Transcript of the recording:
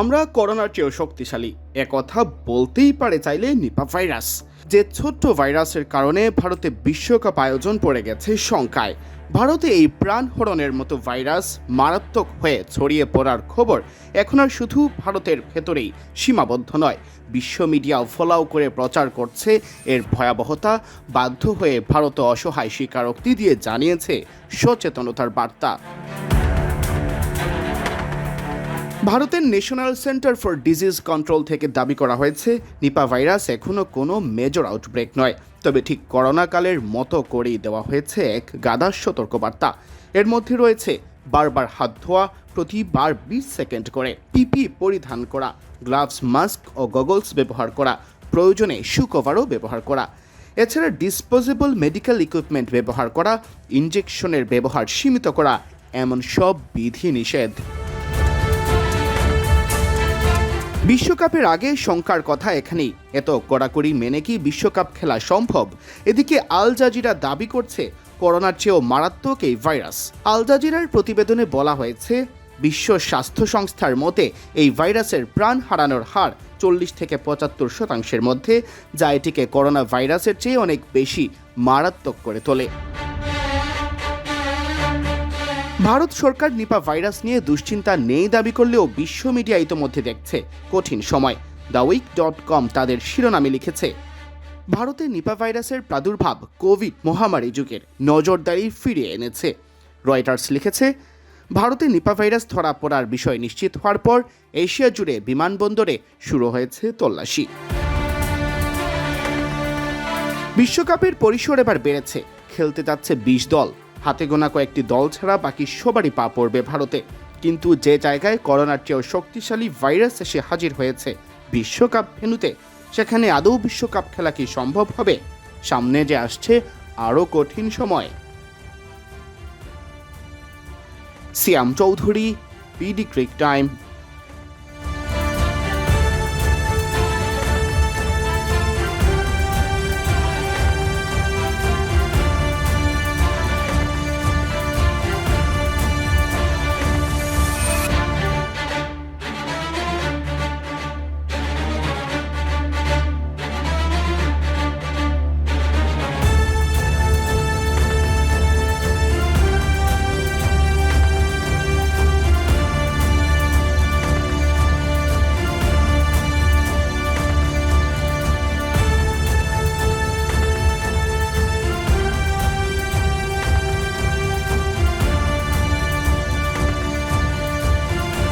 আমরা করোনার চেয়েও শক্তিশালী। একথা বলতেই পারে চাইলে নিপা ভাইরাস। যে ছোট্ট ভাইরাসের কারণে ভারতে বিশ্বকাপ আয়োজন পড়ে গেছে শঙ্কায়। ভারতে এই প্রাণহরণের মতো ভাইরাস মারাত্মক হয়ে ছড়িয়ে পড়ার খবর এখন আর শুধু ভারতের ভেতরেই সীমাবদ্ধ নয়। বিশ্ব মিডিয়াও ফলাও করে প্রচার করছে এর ভয়াবহতা, বাধ্য হয়ে ভারত অসহায় স্বীকারোক্তি দিয়ে জানিয়েছে সচেতনতার বার্তা। ভারতের national centre for disease control থেকে দাবি করা হয়েছে, নিপা ভাইরাস এখনও কোনো মেজর আউটব্রেক নয়। তবে ঠিক করোনাকালের মতো করেই দেওয়া হয়েছে এক গাদার সতর্কবার্তা এর মধ্যে রয়েছে, বারবার হাত ধোয়া, প্রতিবার বিশ সেকেন্ড করে পিপি পরিধান করা গ্লাভস মাস্ক ও গগলস ব্যবহার করা, প্রয়োজনে শু কভারও ব্যবহার করা। এছাড়া ডিসপোজেবল মেডিকেল ইকুইপমেন্ট ব্যবহার করা ইনজেকশনের ব্যবহার সীমিত করা, এমন সব বিধি নিষেধ। বিশ্বকাপের আগে শঙ্কার কথা এখানেই। এত কড়াকড়ি মেনে কি বিশ্বকাপ খেলা সম্ভব? এদিকে আল জাজিরা দাবি করছে, করোনার চেয়েও মারাত্মক এই ভাইরাস। আল জাজিরার প্রতিবেদনে বলা হয়েছে, বিশ্ব স্বাস্থ্য সংস্থার মতে এই ভাইরাসের প্রাণ হারানোর হার চল্লিশ থেকে পঁচাত্তর শতাংশের মধ্যে, যা এটিকে করোনা ভাইরাসের চেয়ে অনেক বেশি মারাত্মক করে তোলে। ভারত সরকার নিপা ভাইরাস নিয়ে দুশ্চিন্তা নেই দাবি করলেও বিশ্ব মিডিয়া ইতোমধ্যে দেখছে কঠিন সময়। দ্য উইক ডট কম তাদের শিরোনামে লিখেছে, ভারতে নিপা ভাইরাসের প্রাদুর্ভাব কোভিড মহামারী যুগের নজরদারি ফিরিয়ে এনেছে। রয়টার্স লিখেছে, ভারতে নিপা ভাইরাস ধরা পড়ার বিষয় নিশ্চিত হওয়ার পর এশিয়া জুড়ে বিমানবন্দরে শুরু হয়েছে তল্লাশি। বিশ্বকাপের পরিসর এবার বেড়েছে, খেলতে যাচ্ছে বিশ দল। হাতে গোনা কয়েকটি দল ছাড়া বাকি সবারই পা পড়বে ভারতে। কিন্তু যে জায়গায় করোনার চেয়েও শক্তিশালী ভাইরাস এসে হাজির হয়েছে বিশ্বকাপ ভেনুতে সেখানে আদৌ বিশ্বকাপ খেলা কি সম্ভব হবে? সামনে যে আসছে আরও কঠিন সময়। Siam Chowdhury, PD cric time.